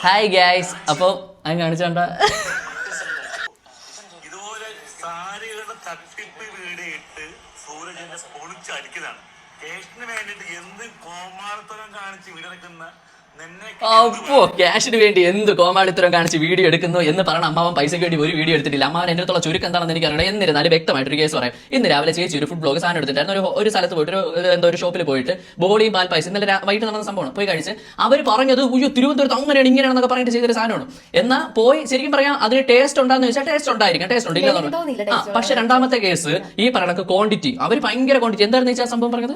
Hi guys അപ്പോൾ ഞാൻ കാണിച്ചോണ്ട ഇതുപോലെ സാരികളുടെ തട്ടിപ്പ് വീടിയിട്ട് സൂരജിന്റെ പൊളിച്ചടിക്കലാണ് കേഷന് വേണ്ടിയിട്ട് എന്ത് കോമാളിത്തരം കാണിച്ച് വീടിറക്കുന്ന അപ്പോ ക്യാഷിന് വേണ്ടി എന്ത് കോമാളിത്തരം കാണിച്ച് വീഡിയോ എടുക്കുന്നു എന്ന് പറഞ്ഞ അമ്മാവൻ പൈസയ്ക്ക് വേണ്ടി ഒരു വീഡിയോ എടുത്തിട്ടില്ല. അമ്മാവൻ എന്റെ അടുത്തുള്ള ചുരുക്കം എന്താണെന്ന് എനിക്കറിയാം എന്നിരുന്നാലും വ്യക്തമായിട്ട് ഒരു കേസ് പറയാം. ഇന്ന് രാവിലെ ചേച്ചി ഒരു ഫുഡ് ബ്ലോഗ് സാധനം എടുത്തിട്ടായിരുന്നു ഒരു ഒരു സ്ഥലത്ത് പോയിട്ട് ഒരു എന്തോ ഒരു ഷോപ്പിൽ പോയിട്ട് ബോളിയും പാൽ പൈസ ഇന്നലെ വൈകിട്ട് നടന്ന സംഭവമാണ്. പോയി കഴിച്ച് അവർ പറഞ്ഞത് ഉയ്യോ തിരുവനന്തപുരത്ത് അങ്ങനെയാണ് ഇങ്ങനെയാണെന്നൊക്കെ പറഞ്ഞിട്ട് ചെയ്തൊരു സാധനമാണ്. എന്നാൽ പോയി ശരിക്കും പറയാം അതിന് ടേസ്റ്റ് ഉണ്ടാന്ന് വെച്ചാൽ ടേസ്റ്റ് ഉണ്ടായിരിക്കും. ടേസ്റ്റ് ഉണ്ട് ഇല്ല taste പക്ഷെ രണ്ടാമത്തെ കേസ് ഈ പറയണക്ക് ക്വാണ്ടിറ്റി അവർ ഭയങ്കര ക്വാണ്ടിറ്റി എന്തായിരുന്നു വെച്ചാൽ സംഭവം പറഞ്ഞത്?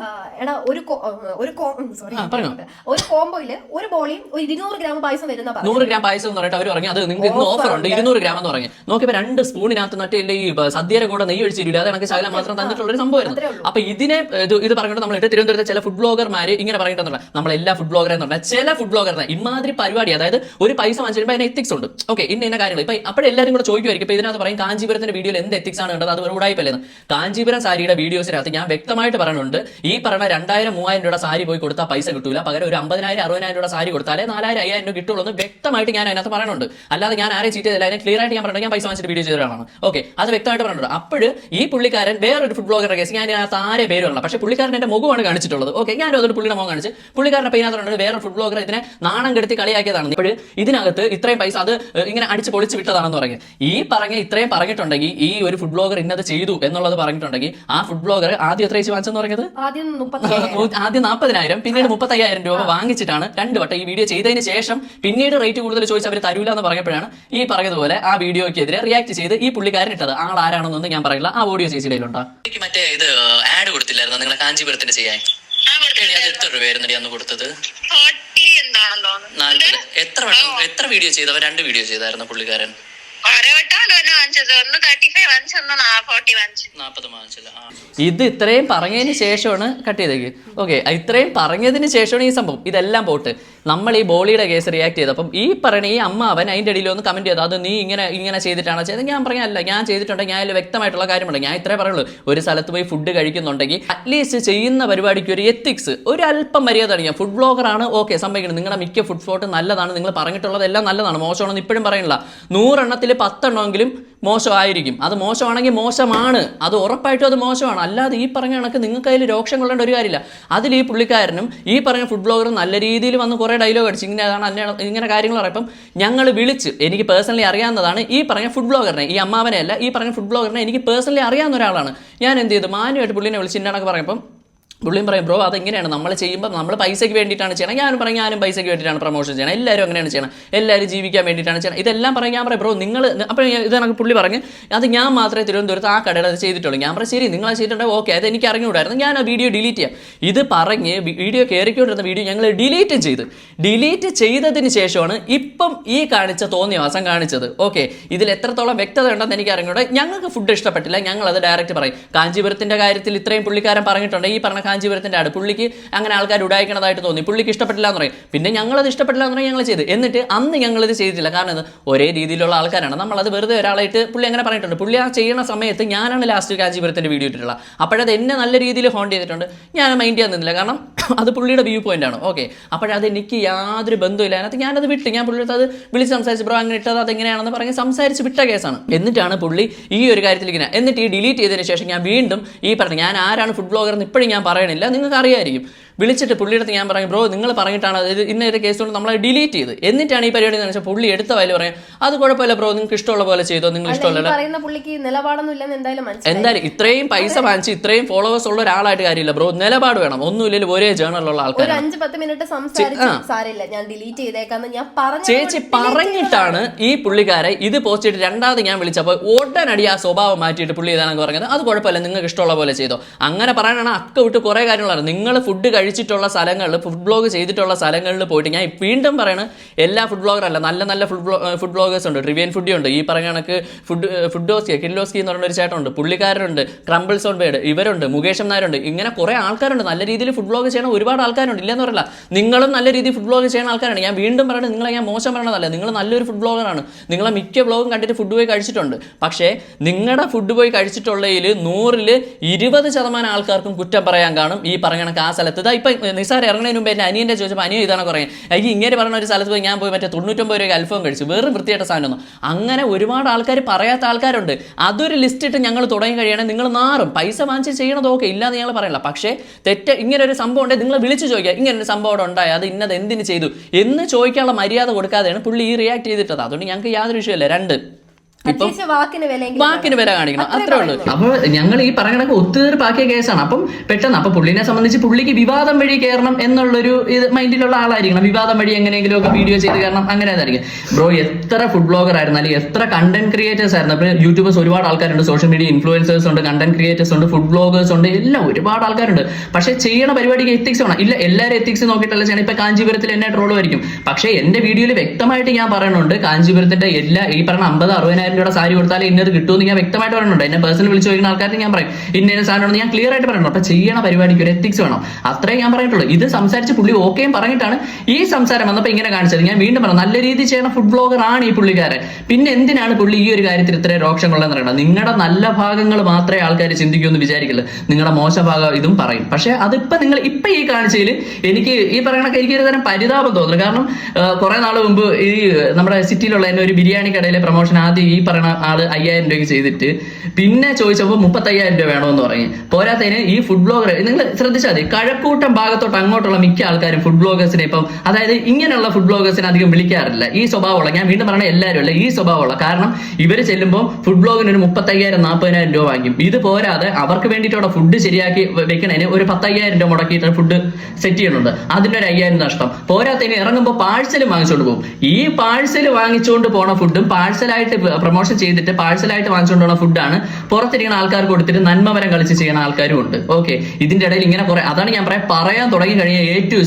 ഒരു കോംബോയിൽ ഒരു ആ. ഒരു ബോളിയും ഇരുന്നൂറ് ഗ്രാം പായസം വരുന്ന നൂറ് ഗ്രാം പായസം എന്ന് പറഞ്ഞിട്ട് അവർ പറഞ്ഞു. അത് നിങ്ങൾക്ക് ഇന്ന് ഓഫർ ഉണ്ട്. ഇരുന്നൂറ് ഗ്രാം എന്ന് പറഞ്ഞു. നോക്കിയപ്പോൾ രണ്ട് സ്പൂണിനകത്ത് മറ്റേ എന്റെ ഈ സദ്യയുടെ കൂടെ നെയ്യ് ഒഴിച്ചിരില്ല അത് എനിക്ക് ശകലം മാത്രം തന്നിട്ടുള്ള ഒരു സംഭവമായിരുന്നു. അപ്പൊ ഇതിനെ ഇത് ഇത് പറഞ്ഞിട്ട് നമ്മൾ ഇട്ട് തിരുവനന്തപുരത്തെ ചില ഫുഡ് ബ്ലോഗർമാർ ഇങ്ങനെ പറഞ്ഞിട്ടുണ്ടല്ലോ നമ്മൾ എല്ലാ ഫുഡ് ബ്ലോഗർ എന്ന് പറഞ്ഞാൽ ചില ഫുഡ് ബ്ലോഗറിനെ ഇമാതിരി പരിപാടി. അതായത് ഒരു പൈസ വാങ്ങിച്ചിട്ട് അതിന് എത്തിക്സ് ഉണ്ട്. ഓക്കെ ഇന്ന ഇന്ന കാര്യങ്ങൾ. ഇപ്പൊ അപ്പോഴെല്ലാരും കൂടെ ചോദിക്കുമായിരിക്കും ഇപ്പൊ ഇതിനകത്ത് പറയും കാഞ്ചീപുരത്തിന്റെ വീഡിയോയിൽ എന്ത് എത്തിക്സ് ആണ് കണ്ടത്? അത് ഒരു ഉടായ്പല്ലെന്ന് കാഞ്ചീപുരം സാരിയുടെ വീഡിയോസിനകത്ത് ഞാൻ വ്യക്തമായിട്ട് പറയുന്നുണ്ട് ഈ പറഞ്ഞ രണ്ടായിരം മൂവായിരം രൂപ സാരി പോയി കൊടുത്താൽ പൈസ കിട്ടൂല. പകരം ഒരു അമ്പതിനായിരം അറുപതിനായിരം രൂപ സാരി കൊടുത്താലേ നാലായിരം അയ്യായിരം രൂപ കിട്ടുള്ളൂ എന്ന് വ്യക്തമായിട്ട് ഞാൻ അതിനകത്ത് പറയുന്നുണ്ട് അല്ലാതെ ഞാൻ ആരെയും ചീറ്റ് ചെയ്തില്ല. അതിനെ ക്ലിയർ ആയിട്ട് ഞാൻ പറഞ്ഞു ഞാൻ പൈസ വാങ്ങിച്ചിട്ട് വീഡിയോ ചെയ്തതാണ് ഓക്കെ അത് വ്യക്തമായിട്ട് പറഞ്ഞിട്ടുണ്ട്. അപ്പോൾ ഈ പുള്ളിക്കാരൻ വേറൊരു ഫുഡ് ബ്ലോഗറുടെ കേസ് ഞാൻ അതിനകത്ത് ആരെ പേര് വരണം പക്ഷേ പുള്ളിക്കാരൻ എന്റെ മുഖമാണ് കാണിച്ചിട്ടുള്ളത്. ഓക്കെ ഞാനും അതൊരു പുള്ളിയുടെ മുഖം കാണിച്ച്. പുള്ളിക്കാരൻ അപ്പോൾ ഇതിനകത്ത് വേറെ ഫുഡ് ബ്ലോഗർ ഇതിനെ നാണം കെടുത്തി കളിയാക്കിയതാണ്. ഇപ്പോൾ ഇതിനകത്ത് ഇത്രയും പൈസ അത് ഇങ്ങനെ അടിച്ച് പൊളിച്ച് വിട്ടതാണെന്ന് പറഞ്ഞു. ഈ പറഞ്ഞ ഇത്രയും പറഞ്ഞിട്ടുണ്ടെങ്കിൽ ഈ ഒരു ഫുഡ് ബ്ലോഗർ ഇന്നത് ചെയ്തു എന്നുള്ളത് പറഞ്ഞിട്ടുണ്ടെങ്കിൽ ആ ഫുഡ് ബ്ലോഗർ ആദ്യം എത്ര വെച്ച് വാങ്ങിച്ചെന്ന് പറഞ്ഞത്? ആദ്യം നാൽപ്പതിനായിരം പിന്നീട് മുപ്പത്തയ്യായിരം രൂപ വാങ്ങിച്ചിട്ടാണ് രണ്ട് വട്ടം ഈ വീഡിയോ ചെയ്തതിന് ശേഷം പിന്നീട് റേറ്റ് കൂടുതൽ ചോദിച്ച് അവർ തരൂല എന്ന് പറഞ്ഞപ്പോഴാണ് ഈ പറഞ്ഞതുപോലെ ആ വീഡിയോക്കെതിരെ റിയാക്ട് ചെയ്ത് ഈ പുള്ളിക്കാരൻ ഇട്ടത്. ആൾ ആരാണെന്നൊന്നും ഞാൻ പറയില്ല. ആ ഓഡിയോ ചേച്ചിയുടെ മറ്റേ ഇത് ആഡ് കൊടുത്തില്ലായിരുന്നു? നിങ്ങളെ കാഞ്ചീപുരത്തിന്റെ ചെയ്യാൻ. എത്ര രൂപയായിരുന്നു അന്ന് കൊടുത്തത്? നാല്പത്. എത്ര വട്ടം എത്ര വീഡിയോ ചെയ്തവ രണ്ട് വീഡിയോ ചെയ്തായിരുന്നു പുള്ളിക്കാരൻ. ഇത് ഇത്രയും പറഞ്ഞതിന് ശേഷമാണ് കട്ട് ചെയ്തേക്ക്. ഓക്കെ ഇത്രയും പറഞ്ഞതിന് ശേഷമാണ് ഈ സംഭവം. ഇതെല്ലാം പോട്ട്. നമ്മൾ ഈ ബോളിയുടെ കേസ് റിയാക്ട് ചെയ്തപ്പം ഈ പറഞ്ഞ ഈ അമ്മ അവൻ അതിന്റെ ഇടയിൽ ഒന്ന് കമന്റ് ചെയ്തു അത് നീ ഇങ്ങനെ ഇങ്ങനെ ചെയ്തിട്ടാണോ ചെയ്തത്? ഞാൻ പറഞ്ഞല്ല ഞാൻ ചെയ്തിട്ടുണ്ട് ഞാൻ അതിൽ വ്യക്തമായിട്ടുള്ള കാര്യമുണ്ട്. ഞാൻ ഇത്രേ പറയുള്ളൂ. ഒരു സ്ഥലത്ത് പോയി ഫുഡ് കഴിക്കുന്നുണ്ടെങ്കിൽ അറ്റ്ലീസ്റ്റ് ചെയ്യുന്ന പരിപാടിക്ക് ഒരു എത്തിക്സ് ഒരു അല്പം മര്യാദ കാണിക്കാം ഫുഡ് ബ്ലോഗറാണ് ഓക്കെ സംഭവിക്കുന്നത്. നിങ്ങളുടെ മിക്ക ഫുഡ് സ്പോട്ട് നല്ലതാണ്. നിങ്ങൾ പറഞ്ഞിട്ടുള്ളതെല്ലാം നല്ലതാണ്. മോശമാണെന്ന് ഇപ്പോഴും പറയുന്നില്ല. നൂറെണ്ണത്തിൽ പത്തെണ്ണമെങ്കിലും മോശമായിരിക്കും. അത് മോശമാണെങ്കിൽ മോശമാണ്. അത് ഉറപ്പായിട്ടും അത് മോശമാണ്. അല്ലാതെ ഈ പറഞ്ഞ കണക്ക് നിങ്ങൾക്ക് അതിൽ രോക്ഷം കൊള്ളേണ്ട ഒരു കാര്യമില്ല. അതിൽ ഈ പുള്ളിക്കാരനും ഈ പറഞ്ഞ ഫുഡ് ബ്ലോഗറും നല്ല രീതിയിൽ വന്ന് കുറേ ഡയലോഗ് അടിച്ച് ഇങ്ങനെ അതാണ് അന്നെ ഇങ്ങനെ കാര്യങ്ങൾ പറയുമ്പം ഞങ്ങൾ വിളിച്ച് എനിക്ക് പേഴ്സണലി അറിയാവുന്നതാണ് ഈ പറഞ്ഞ ഫുഡ് ബ്ലോഗറിനെ ഈ അമ്മാവനെ അല്ല ഈ പറഞ്ഞ ഫുഡ് ബ്ലോഗറിനെ എനിക്ക് പേഴ്സണലി അറിയാവുന്ന ഒരാളാണ്. ഞാൻ എന്ത് ചെയ്തു? മാനുമായിട്ട് പുള്ളിനെ വിളിച്ച് ഇന്നാണൊക്കെ പറയുമ്പം പുള്ളിയും പറയും ബ്രോ അതെങ്ങനെയാണ്? നമ്മൾ ചെയ്യുമ്പോൾ നമ്മൾ പൈസയ്ക്ക് വേണ്ടിയിട്ടാണ് ചെയ്യണം. ഞാനും പറയും ഞാനും പൈസയ്ക്ക് വേണ്ടിയിട്ടാണ് പ്രൊമോഷൻ ചെയ്യണം. എല്ലാവരും അങ്ങനെയാണ് ചെയ്യണം. എല്ലാവരും ജീവിക്കാൻ വേണ്ടിയിട്ടാണ് ചെയ്യണം. ഇതെല്ലാം പറയും ഞാൻ പറയും ബ്രോ നിങ്ങൾ അപ്പോൾ ഇത് എനിക്ക് പുള്ളി പറഞ്ഞ് അത് ഞാൻ മാത്രമേ തിരുവനന്തപുരത്ത് ആ കടയിൽ അത് ചെയ്തിട്ടുള്ളൂ. ഞാൻ പറയും ശരി നിങ്ങൾ ചെയ്തിട്ടുണ്ടെങ്കിൽ ഓക്കെ അത് എനിക്ക് അറിഞ്ഞുകൂടായിരുന്നു. ഞാൻ ആ വീഡിയോ ഡിലീറ്റ് ചെയ്യാം. ഇത് പറഞ്ഞ് വീഡിയോ കയറിക്കൊണ്ടിരുന്ന വീഡിയോ ഞങ്ങൾ ഡിലീറ്റ് ചെയ്ത്. ഡിലീറ്റ് ചെയ്തതിന് ശേഷമാണ് ഇപ്പം ഈ കാണിച്ച തോന്നിയവാസം കാണിച്ചത്. ഓക്കെ ഇതിൽ എത്രത്തോളം വ്യക്തത ഉണ്ടെന്ന് എനിക്ക് അറിഞ്ഞൂടെ ഞങ്ങൾക്ക് ഫുഡ് ഇഷ്ടപ്പെട്ടില്ല. ഞങ്ങൾ അത് ഡയറക്റ്റ് പറയും. കാഞ്ചീപുരത്തിന്റെ കാര്യത്തിൽ ഇത്രയും പുള്ളിക്കാരൻ പറഞ്ഞിട്ടുണ്ട്. ഈ പറഞ്ഞ കാഞ്ചീപുരത്തിന്റെ ആട്. പുള്ളിക്ക് അങ്ങനെ ആൾക്കാർ ഉടായിക്കണതായിട്ട് തോന്നി. പുള്ളിക്ക് ഇഷ്ടപ്പെട്ടില്ല എന്ന് പറയും. പിന്നെ ഞങ്ങളത് ഇഷ്ടപ്പെട്ടില്ല എന്ന് പറയും ഞങ്ങൾ ചെയ്ത്. എന്നിട്ട് അന്ന് ഞങ്ങളിത് ചെയ്തിട്ടില്ല. കാരണം ഇത് ഒരേ രീതിയിലുള്ള ആൾക്കാരാണ്. നമ്മളത് വെറുതെ ഒരാളായിട്ട് പുള്ളി അങ്ങനെ പറഞ്ഞിട്ടുണ്ട്. പുള്ളി ആ ചെയ്യുന്ന സമയത്ത് ഞാനാണ് ലാസ്റ്റ് കാഞ്ചീപുരത്തിന്റെ വീഡിയോ ഇട്ടിട്ടുള്ളത്. അപ്പോഴത് എന്നെ നല്ല രീതിയിൽ ഹോണ്ട് ചെയ്തിട്ടുണ്ട്. ഞാൻ മൈൻഡ് ചെയ്യാൻ നിന്നില്ല. കാരണം അത് പുള്ളിയുടെ വ്യൂ പോയിന്റ് ആണ്. ഓക്കെ അപ്പോഴത് എനിക്ക് യാതൊരു ബന്ധമില്ല അതിനകത്ത് ഞാനത് വിട്ടു. ഞാൻ പുള്ളിയുടെ അത് വിളിച്ച് സംസാരിച്ചു ബ്രോ അങ്ങനെ ഇട്ടത് അതെങ്ങനെയാണെന്ന് പറഞ്ഞ് സംസാരിച്ച് വിട്ട കേസാണ്. എന്നിട്ടാണ് പുള്ളി ഈ ഒരു കാര്യത്തിലേക്ക് എന്നിട്ട് ഈ ഡിലീറ്റ് ചെയ്തതിന് ശേഷം ഞാൻ വീണ്ടും ഈ പറഞ്ഞു ഞാൻ ആരാണ് ഫുഡ് ബ്ലോഗർ എന്ന് ഇപ്പോഴും ഞാൻ പറയണില്ല. നിങ്ങൾക്ക് അറിയായിരിക്കും വിളിച്ചിട്ട് പുള്ളിയുടെ അടുത്ത് ഞാൻ പറയും ബ്രോ നിങ്ങൾ പറഞ്ഞിട്ടാണ് അത് ഇന്ന ഒരു കേസ് കൊണ്ട് നമ്മളെ ഡിലീറ്റ് ചെയ്ത്. എന്നിട്ടാണ് ഈ പരിപാടി എന്ന് വെച്ചാൽ പുള്ളി എടുത്ത വയൽ പറയാം അത് കുഴപ്പമില്ല ബ്രോ നിങ്ങൾക്ക് ഇഷ്ടമുള്ള പോലെ ചെയ്തോ നിങ്ങൾ ഇഷ്ടമല്ല ഇഷ്ടമുള്ള എന്തായാലും ഇത്രയും പൈസ വാങ്ങിച്ച് ഇത്രയും ഫോളോവേഴ്സ് ഉള്ള ഒരാളായിട്ട് കാര്യമില്ല ബ്രോ. നിലപാട് വേണം. ഒന്നുമില്ലെങ്കിൽ ഒരേ ജേണലുള്ള അഞ്ച് പത്ത് മിനിറ്റ് സാരില്ല ഞാൻ ഡിലീറ്റ് ചെയ്തേക്കാന്ന് ഞാൻ പറഞ്ഞു ചേച്ചി പറഞ്ഞിട്ടാണ് ഈ പുള്ളിക്കാരെ ഇത് പോസ്റ്റ് ചെയ്തിട്ട് രണ്ടാമത് ഞാൻ വിളിച്ചപ്പോൾ ഉടനടി ആ സ്വഭാവം മാറ്റിയിട്ട് പുള്ളി ഇതാണെന്ന് പറഞ്ഞത്. അത് കുഴപ്പമില്ല നിങ്ങൾക്ക് ഇഷ്ടമുള്ള പോലെ ചെയ്തോ. അങ്ങനെ പറയാനാണ് അക്ക വിട്ട് കുറേ കാര്യങ്ങളാണ് നിങ്ങൾ ഫുഡ് കഴിച്ചിട്ടുള്ള സ്ഥലങ്ങളിൽ ഫുഡ് ബ്ലോഗ് ചെയ്തിട്ടുള്ള സ്ഥലങ്ങളിൽ പോയിട്ട് ഞാൻ വീണ്ടും പറയണത് എല്ലാ ഫുഡ് ബ്ലോഗർ അല്ല നല്ല നല്ല ഫുഡ് ബ്ലോ ഫുഡ് ബ്ലോഗേഴ്സ് ഉണ്ട് ട്രിവിയൻ ഫുഡി ഉണ്ട് ഈ പറഞ്ഞ കണക്ക് ഫുഡ് ഫുഡോസ്കി കിൻലോസ്കി എന്ന് പറയുന്ന ഒരു ചേട്ടനുണ്ട് പുള്ളിക്കാരുണ്ട് ക്രംബിൾസ് ഓൺ ബേഡ് ഇവരുണ്ട് മുകേഷം നായരുണ്ട് ഇങ്ങനെ കുറേ ആൾക്കാരുണ്ട് നല്ല രീതിയിൽ ഫുഡ് ബ്ലോഗ് ചെയ്യണ ഒരുപാട് ആൾക്കാരുണ്ട് ഇല്ലെന്ന് പറയില്ല നിങ്ങളും നല്ല രീതിയിൽ ഫുഡ് ബ്ലോഗ് ചെയ്യുന്ന ആൾക്കാരാണ് ഞാൻ വീണ്ടും പറയുന്നത് നിങ്ങളെ ഞാൻ മോശം പറയണതല്ല നിങ്ങൾ നല്ലൊരു ഫുഡ് ബ്ലോഗറാണ് നിങ്ങളെ മിക്ക ബ്ലോഗും കണ്ടിട്ട് ഫുഡ് പോയി കഴിച്ചിട്ടുണ്ട് പക്ഷേ നിങ്ങളുടെ ഫുഡ് പോയി കഴിച്ചിട്ടുള്ളതിൽ നൂറിൽ ഇരുപത് ശതമാനം ആൾക്കാർക്കും കുറ്റം പറയാൻ കാണും ഈ കണക്ക് ആ സ്ഥലത്ത്. ഇപ്പൊ നിസാർ ഇറങ്ങുന്നതിന് മുമ്പ് എന്റെ അനിയന്റെ ചോദിച്ചപ്പോൾ അനിയൻ ഇതാണ് കുറേ എനിക്ക് ഇങ്ങനെ പറഞ്ഞ ഒരു സ്ഥലത്ത് പോയി ഞാൻ പോയി മറ്റേ തൊണ്ണൂറ്റൊമ്പത് രൂപ അൽഫം കഴിച്ചു. വേറെ വൃത്തിയായിട്ട സാധനമൊന്നും അങ്ങനെ ഒരുപാട് ആൾക്കാർ പറയാത്ത ആൾക്കാരുണ്ട്. അതൊരു ലിസ്റ്റ് ഇട്ട് ഞങ്ങൾ തുടങ്ങി കഴിയണമെങ്കിൽ നിങ്ങൾ നാറും. പൈസ വാങ്ങിച്ച് ചെയ്യണത് ഓക്കെ ഇല്ലാന്ന് ഞങ്ങൾ പറയല്ല പക്ഷേ തെറ്റ് ഇങ്ങനെ ഒരു സംഭവം ഉണ്ടെങ്കിൽ നിങ്ങൾ വിളിച്ച് ചോദിക്കുക. ഇങ്ങനെ ഒരു സംഭവം അവിടെ ഉണ്ടായി. അത് ഇന്നത് എന്തിന് ചെയ്തു? എന്ന് ചോദിക്കാനുള്ള മര്യാദ കൊടുക്കാതെയാണ് പുള്ളി ഈ റിയാക്ട് ചെയ്തിട്ടത്. അതുകൊണ്ട് ഞങ്ങൾക്ക് യാതൊരു വിഷയമല്ല. രണ്ട് വാക്കിന് വില കാണിക്കണം. അത്രേ ഉള്ളൂ. അപ്പൊ ഞങ്ങൾ ഈ പറയണ ഒത്തുതീർപ്പാക്കിയ കേസാണ്. അപ്പം പെട്ടെന്ന് അപ്പൊ പുള്ളിനെ സംബന്ധിച്ച് പുള്ളിക്ക് വിവാദം വഴി കയറണം എന്നുള്ളൊരു ഇത് മൈൻഡിലുള്ള ആളായിരിക്കണം. വിവാദം വഴി എങ്ങനെയെങ്കിലും ഒക്കെ വീഡിയോ ചെയ്ത് കയറണം അങ്ങനെ ആയിരിക്കും. ബ്രോ എത്ര ഫുഡ് ബ്ലോഗർ ആയിരുന്നു? അല്ലെങ്കിൽ എത്ര കണ്ടന്റ് ക്രിയേറ്റേഴ്സ് ആയിരുന്നു? അപ്പൊ യൂട്യൂബേഴ്സ് ഒരുപാട് ആൾക്കാരുണ്ട്. സോഷ്യൽ മീഡിയ ഇൻഫ്ലുവൻസേഴ്സ് ഉണ്ട് കണ്ടന്റ് ക്രിയേറ്റേഴ്സ് ഉണ്ട് ഫുഡ് ബ്ലോഗേഴ്സ് ഉണ്ട്. എല്ലാം ഒരുപാട് ആൾക്കാരുണ്ട്. പക്ഷെ ചെയ്യണ പരിപാടിക്ക് എത്തിക്സ് വേണം. ഇല്ല എല്ലാവരും എത്തിക്സ് നോക്കിയിട്ടല്ല ചെയ്യണം. ഇപ്പൊ കാഞ്ചീപുരത്തിൽ എന്നെ ട്രോൾ ആയിരിക്കും. പക്ഷേ എന്റെ വീഡിയോയിൽ വ്യക്തമായിട്ട് ഞാൻ പറയുന്നുണ്ട് കാഞ്ചീപുരത്തിന്റെ എല്ലാ ഈ പറഞ്ഞ അമ്പത് അറുപതിനായിരം രൂപയുടെ സാരി കൊടുത്താലേ ഇന്നത് കിട്ടുമെന്ന് ഞാൻ വ്യക്തമായിട്ട് പറയുന്നുണ്ട്. എന്നെ പേഴ്സണൽ വിളിച്ചു ചോദിക്കുന്ന ആൾക്കാർക്ക് ഞാൻ പറയും. ഇന്ന സാധനമാണ് ഞാൻ ക്ലിയർ ആയിട്ട് പറയുന്നു അപ്പൊ ചെയ്യണ പരിപാടിക്ക് ഒരു എത്തിക്സ് വേണം. അത്രേ ഞാൻ പറഞ്ഞിട്ടുള്ളൂ. ഇത് സംസാരിച്ച് പുള്ളി ഓക്കെയും പറഞ്ഞിട്ടാണ് ഈ സംസാരം വന്നപ്പോൾ ഇങ്ങനെ കാണിച്ചത്. ഞാൻ വീണ്ടും പറഞ്ഞു നല്ല രീതിയിൽ ചെയ്യണ ഫുഡ് ബ്ലോഗർ ആണ് ഈ പുള്ളിക്കാരെ പിന്നെ എന്തിനാണ് പുള്ളി ഈ ഒരു കാര്യത്തിൽ ഇത്രയും രോക്ഷം കൊള്ളെന്ന് പറയുന്നത്? നിങ്ങളുടെ നല്ല ഭാഗങ്ങൾ മാത്രമേ ആൾക്കാർ ചിന്തിക്കൂ എന്ന് നിങ്ങളുടെ മോശ ഭാഗം ഇതും പറയും. പക്ഷെ അതിപ്പോ നിങ്ങൾ ഇപ്പൊ ഈ കാണിച്ചതിൽ എനിക്ക് ഈ പറയണ എനിക്ക് ഒരു തരം പരിതാപം തോന്നുന്നു. കാരണം കുറെ നാൾ മുമ്പ് ഈ നമ്മുടെ സിറ്റിയിലുള്ള എന്നെ ഒരു ബിരിയാണി കടയിലെ പ്രൊമോഷൻ ആദ്യം ഈ പറയുന്ന ആൾ അയ്യായിരം രൂപയ്ക്ക് ചെയ്തിട്ട് പിന്നെ ചോദിച്ചപ്പോൾ മുപ്പത്തയ്യായിരം രൂപ വേണമെന്ന് പറഞ്ഞു. പോരാത്തതിന് ഈ ഫുഡ് ബ്ലോഗർ നിങ്ങൾ ശ്രദ്ധിച്ചാൽ മതി. കഴക്കൂട്ടം ഭാഗത്തോട്ട് അങ്ങോട്ടുള്ള മിക്ക ആൾക്കാരും ഫുഡ് ബ്ലോഗേഴ്സിനെ ഇപ്പം അതായത് ഇങ്ങനെയുള്ള ഫുഡ് ബ്ലോഗേഴ്സിനെ അധികം വിളിക്കാറില്ല. ഈ സ്വഭാവമുള്ള ഞാൻ വീണ്ടും പറഞ്ഞ എല്ലാവരും അല്ല ഈ സ്വഭാവമുള്ള. കാരണം ഇവർ ചെല്ലുമ്പോൾ ഫുഡ് ബ്ലോഗിന് ഒരു മുപ്പത്തയ്യായിരം നാൽപ്പതിനായിരം രൂപ വാങ്ങിക്കും. ഇത് പോരാതെ അവർക്ക് വേണ്ടിയിട്ടുള്ള ഫുഡ് ശരിയാക്കി വെക്കണതിന് ഒരു പത്തയ്യായിരം രൂപ മുടക്കിയിട്ട് ഫുഡ് സെറ്റ് ചെയ്യുന്നുണ്ട്. അതിന്റെ ഒരു അയ്യായിരം നഷ്ടം. പോരാത്തതിന് ഇറങ്ങുമ്പോൾ പാഴ്സൽ വാങ്ങിച്ചുകൊണ്ട് പോകും. ഈ പാഴ്സൽ വാങ്ങിച്ചുകൊണ്ട് പോണ ഫുഡും പാഴ്സലായിട്ട് പ്രൊമോഷൻ ചെയ്തിട്ട് പാഴ്സലായിട്ട് വാങ്ങിച്ചുകൊണ്ടുള്ള ഫുഡാണ്. പുറത്തിരിക്കുന്ന ആൾക്കാർ കൊടുത്തിട്ട് നന്മമരം കളിച്ച് ചെയ്യുന്ന ആൾക്കാരും ഉണ്ട്. ഓക്കെ. ഇതിന്റെ ഇടയിൽ ഇങ്ങനെ കുറെ അതാണ് ഞാൻ പറയാം പറയാൻ തുടങ്ങി കഴിഞ്ഞ എ ടു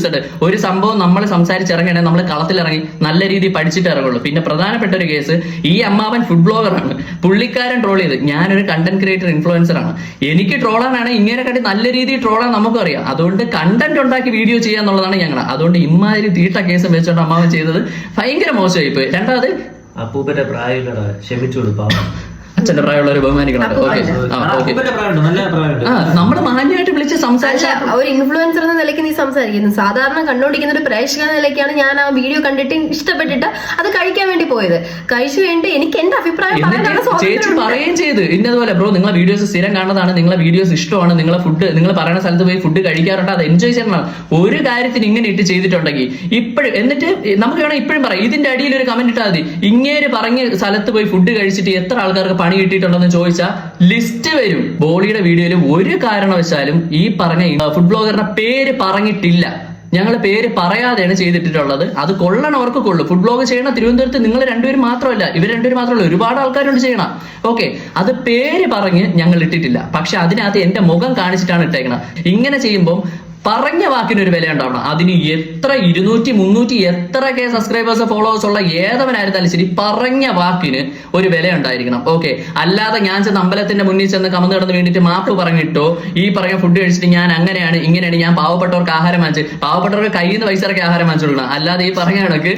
ഒരു സംഭവം നമ്മൾ സംസാരിച്ചിറങ്ങണേ നമ്മൾ കളത്തിലിറങ്ങി നല്ല രീതിയിൽ പഠിച്ചിട്ട് ഇറങ്ങുള്ളൂ. പിന്നെ പ്രധാനപ്പെട്ട ഒരു കേസ് ഈ അമ്മാവൻ ഫുഡ് ബ്ലോഗറാണ് പുള്ളിക്കാരൻ ട്രോൾ ചെയ്ത്. ഞാനൊരു കണ്ടന്റ് ക്രിയേറ്റർ ഇൻഫ്ലുവൻസർ ആണ്. എനിക്ക് ട്രോളാനാണ് ഇങ്ങനെ കണ്ടി നല്ല രീതിയിൽ ട്രോളാൻ നമുക്കറിയാം. അതുകൊണ്ട് കണ്ടന്റ് ഉണ്ടാക്കി വീഡിയോ ചെയ്യാന്നുള്ളതാണ് ഞങ്ങൾ അതുകൊണ്ട് ഇമാതിരി തീട്ട കേസ് വെച്ചോണ്ട് അമ്മാവൻ ചെയ്തത് ഭയങ്കര മോശമായി പോയി രണ്ടാമത് അപ്പൂപ്പന്റെ പ്രായമില്ലടാ. ക്ഷമിച്ചു കൊടുപ്പാ. അച്ഛന്റെ ഒരു ബഹുമാനിക്കണം ഓക്കെ ആ ഓക്കെ നല്ല പ്രായമുണ്ട്. ആ നമ്മൾ മാന്യമായിട്ട് വിളിച്ച് സംസാരിച്ച അല്ല ഒരു ഇൻഫ്ലുവൻസർ എന്ന നിലയ്ക്ക് നീ സംസാരിക്കുന്നു. സാധാരണ കണ്ടുകൊണ്ടിരിക്കുന്ന ഒരു പ്രേക്ഷക എന്ന നിലയ്ക്കാണ് ഞാൻ ആ വീഡിയോ കണ്ടിട്ട് ഇഷ്ടപ്പെട്ടിട്ട് അത് കഴിക്കാൻ വേണ്ടി പോയത്. കഴിച്ചു വേണ്ടി എനിക്ക് എന്റെ അഭിപ്രായം പറയാനുള്ള എന്നിട്ട് ചേച്ചി സ്വാതന്ത്ര്യമുണ്ട്. പറയുകയും ചെയ്ത് ഇന്നതുപോലെ ബ്രോ നിങ്ങളെ വീഡിയോസ് സ്ഥിരം കാണുന്നതാണ് നിങ്ങളെ വീഡിയോസ് ഇഷ്ടമാണ് നിങ്ങളെ ഫുഡ് നിങ്ങൾ പറയുന്ന സ്ഥലത്ത് പോയി ഫുഡ് കഴിക്കാറുണ്ട് അത് എൻജോയ് ചെയ്യണം. ഒരു കാര്യത്തിന് ഇങ്ങനെ ഇട്ട് ചെയ്തിട്ടുണ്ടെങ്കിൽ ഇപ്പോഴും എന്നിട്ട് നമുക്ക് വേണം ഇപ്പോഴും പറയാം ഇതിന്റെ അടിയിൽ ഒരു കമന്റ് ഇട്ടാൽ മതി. ഇങ്ങേര് പറഞ്ഞ സ്ഥലത്ത് പോയി ഫുഡ് കഴിച്ചിട്ട് എത്ര ആൾക്കാർക്ക് പണി കിട്ടിയിട്ടുണ്ടെന്ന് ചോദിച്ചാൽ ലിസ്റ്റ് വരും. ബോളിയുടെ വീഡിയോയിൽ ഒരു കാരണവശാലും ഈ പറഞ്ഞ ഫുഡ് ബ്ലോഗറിന്റെ പേര് പറഞ്ഞിട്ടില്ല. ഞങ്ങൾ പേര് പറയാതെയാണ് ചെയ്തിട്ടുള്ളത്. അത് കൊള്ളണവർക്ക് കൊള്ളു. ഫുഡ് ബ്ലോഗ് ചെയ്യണം തിരുവനന്തപുരത്ത് നിങ്ങൾ രണ്ടുപേരും മാത്രമല്ല ഇവർ രണ്ടുപേരും മാത്രമല്ല ഒരുപാട് ആൾക്കാരുണ്ട് ചെയ്യണം. ഓക്കെ അത് പേര് പറഞ്ഞ് ഞങ്ങൾ ഇട്ടിട്ടില്ല. പക്ഷെ അതിനകത്ത് എന്റെ മുഖം കാണിച്ചിട്ടാണ് ഇട്ടേക്കണം ഇങ്ങനെ ചെയ്യുമ്പോൾ പറഞ്ഞ വാക്കിന് ഒരു വില ഉണ്ടാവണം അതിന് എത്ര ഇരുന്നൂറ്റി മുന്നൂറ്റി എത്ര കെ സബ്സ്ക്രൈബേഴ്സ് ഫോളോവേഴ്സ് ഉള്ള ഏതവനായിരുന്നാലും ശരി പറഞ്ഞ വാക്കിന് ഒരു വില ഉണ്ടായിരിക്കണം ഓക്കെ അല്ലാതെ ഞാൻ ചെന്ന് അമ്പലത്തിന്റെ മുന്നിൽ ചെന്ന് കമന്ന് കിടന്ന് വേണ്ടിയിട്ട് മാപ്പ് പറഞ്ഞിട്ടോ ഈ പറഞ്ഞ ഫുഡ് കഴിച്ചിട്ട് ഞാൻ അങ്ങനെയാണ് ഇങ്ങനെയാണ് ഞാൻ പാവപ്പെട്ടവർക്ക് ആഹാരം വാങ്ങിച്ച് പാവപ്പെട്ടവർക്ക് കയ്യിൽ നിന്ന് പൈസ ഇറക്കി ആഹാരം വാങ്ങിച്ചു കൊടുക്കണം. അല്ലാതെ ഈ പറഞ്ഞ കണക്ക്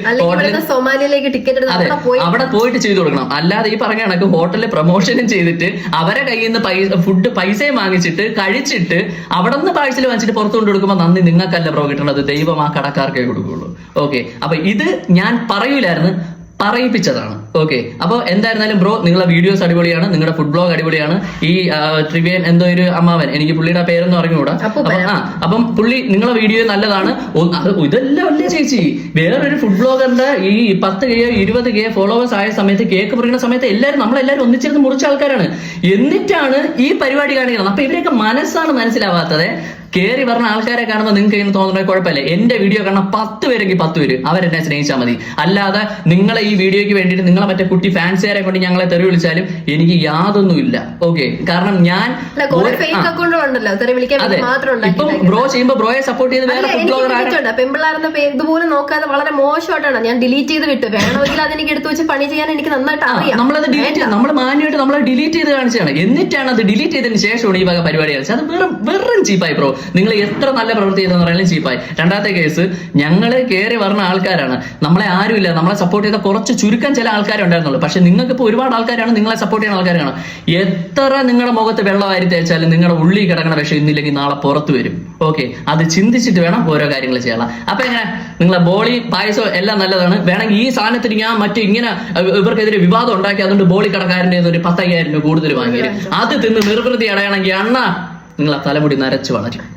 അതെ. അവിടെ പോയി അവിടെ പോയിട്ട് ചെയ്തു കൊടുക്കണം. അല്ലാതെ ഈ പറഞ്ഞ കണക്ക് ഹോട്ടലിൽ പ്രൊമോഷനും ചെയ്തിട്ട് അവരെ കയ്യിൽ നിന്ന് ഫുഡ് പൈസയും വാങ്ങിച്ചിട്ട് കഴിച്ചിട്ട് അവിടെ നിന്ന് പാഴ്സൽ വാങ്ങിച്ചിട്ട് പുറത്തു കൊണ്ട് കൊടുക്കുമ്പോൾ നന്ദി നിങ്ങൾക്കല്ല ബ്രോ കിട്ടേണ്ടത് ദൈവം ആ കടക്കാർക്കേ കൊടുക്കുള്ളൂ ഓക്കെ അപ്പൊ ഇത് ഞാൻ പറയൂലായിരുന്നു പറയിപ്പിച്ചതാണ്. ഓക്കെ അപ്പോൾ എന്തായിരുന്നാലും ബ്രോ നിങ്ങളെ വീഡിയോസ് അടിപൊളിയാണ് നിങ്ങളുടെ ഫുഡ് ബ്ലോഗ് അടിപൊളിയാണ്. ഈ ട്രിവിയൻ എന്തോ ഒരു അമ്മാവൻ എനിക്ക് പുള്ളിയുടെ പേരൊന്നും അറിഞ്ഞുകൂടാ. ആ അപ്പം പുള്ളി നിങ്ങളുടെ വീഡിയോ നല്ലതാണ്. ഇതെല്ലാം വലിയ ചേച്ചി? വേറൊരു ഫുഡ് ബ്ലോഗറിന്റെ ഈ പത്ത് കെ ഇരുപത് കെ ഫോളോവേഴ്സ് ആയ സമയത്ത് കേക്ക് മുറിക്കുന്ന സമയത്ത് എല്ലാവരും നമ്മളെല്ലാവരും ഒന്നിച്ചിരുന്ന് മുറിച്ച ആൾക്കാരാണ്. എന്നിട്ടാണ് ഈ പരിപാടി കാണിക്കുന്നത്. അപ്പൊ ഇവരെയൊക്കെ മനസ്സാണ് മനസ്സിലാവാത്തത്. കേറി പറഞ്ഞ ആൾക്കാരെ കാണുമ്പോൾ നിങ്ങൾക്ക് ഇങ്ങനെ തോന്നുന്നത് കുഴപ്പമില്ല. എന്റെ വീഡിയോ കാണാൻ പത്ത് പേരെങ്കിൽ പത്ത് പേര്. അവരെന്നെ സ്നേഹിച്ചാൽ മതി. അല്ലാതെ നിങ്ങളെ ഈ വീഡിയോയ്ക്ക് വേണ്ടിയിട്ട് നിങ്ങളെ മറ്റേ കുട്ടി ഫാൻസുകാരെ കൊണ്ട് ഞങ്ങളെ തെറി വിളിച്ചാലും എനിക്ക് യാതൊന്നുമില്ല. ഓക്കെ കാരണം ഞാൻ അതെ. ഇപ്പം ബ്രോ ചെയ്യുമ്പോ ബ്രോയെ സപ്പോർട്ട് ചെയ്ത് വേറെ ഫുഡ് ബ്ലോഗർ ആരാ? പെമ്പിള്ളാരെന്ന പേര് നോക്കാതെ വളരെ മോശമായിട്ടാണ്. ഞാൻ ഡിലീറ്റ് ചെയ്ത് വിട്ടു. വേണമെങ്കിൽ അതെനിക്ക് എടുത്തു വെച്ച് പണി ചെയ്യാൻ എനിക്ക് നന്നായിട്ട് അറിയാം. നമ്മളത് ഡിലീറ്റ് നമ്മൾ മാന്യമായിട്ട് നമ്മൾ ഡിലീറ്റ് ചെയ്ത് കാണിച്ചാണ് എന്നിട്ടാണ് അത് ഡിലീറ്റ് ചെയ്തതിന് ശേഷമാണ് ഈ വക പരിപാടി കാണിച്ചത് അത് വെറും വെറും ചീപ്പായി ബ്രോ നിങ്ങൾ എത്ര നല്ല പ്രവൃത്തി ചെയ്തെന്ന് പറയുന്നത് ചീപ്പായി. രണ്ടാമത്തെ കേസ് ഞങ്ങൾ കയറി വരുന്ന ആൾക്കാരാണ്. നമ്മളെ ആരുമില്ല. നമ്മളെ സപ്പോർട്ട് ചെയ്ത കുറച്ച് ചുരുക്കം ചില ആൾക്കാരുണ്ടായിരുന്നുള്ളൂ പക്ഷെ നിങ്ങൾക്ക് ഇപ്പോൾ ഒരുപാട് ആൾക്കാരാണ് നിങ്ങളെ സപ്പോർട്ട് ചെയ്യുന്ന ആൾക്കാരാണ് എത്ര നിങ്ങളുടെ മുഖത്ത് വെള്ളമായി തേച്ചാലും നിങ്ങളുടെ ഉള്ളിൽ കിടക്കണ വിഷം ഇന്നില്ലെങ്കിൽ നാളെ പുറത്തു വരും. ഓക്കെ? അത് ചിന്തിച്ചിട്ട് വേണം ഓരോ കാര്യങ്ങൾ ചെയ്യണം അപ്പൊ എങ്ങനെ? നിങ്ങളെ ബോളി പായസോ എല്ലാം നല്ലതാണ്. വേണമെങ്കിൽ ഈ സാധനത്തിന് ഞാൻ മറ്റു ഇങ്ങനെ ഇവ- ഇവർക്കെതിരെ വിവാദം ഉണ്ടാക്കി അതുകൊണ്ട് ബോളി കടക്കാരന്റെ ഒരു പത്തയ്യായിരം രൂപ കൂടുതൽ വാങ്ങിയത് അത് തിന്ന് നിർവൃതി അടയണമെങ്കിൽ അണ്ണ നിങ്ങളെ തലമുടി നരച്ചു വളരും.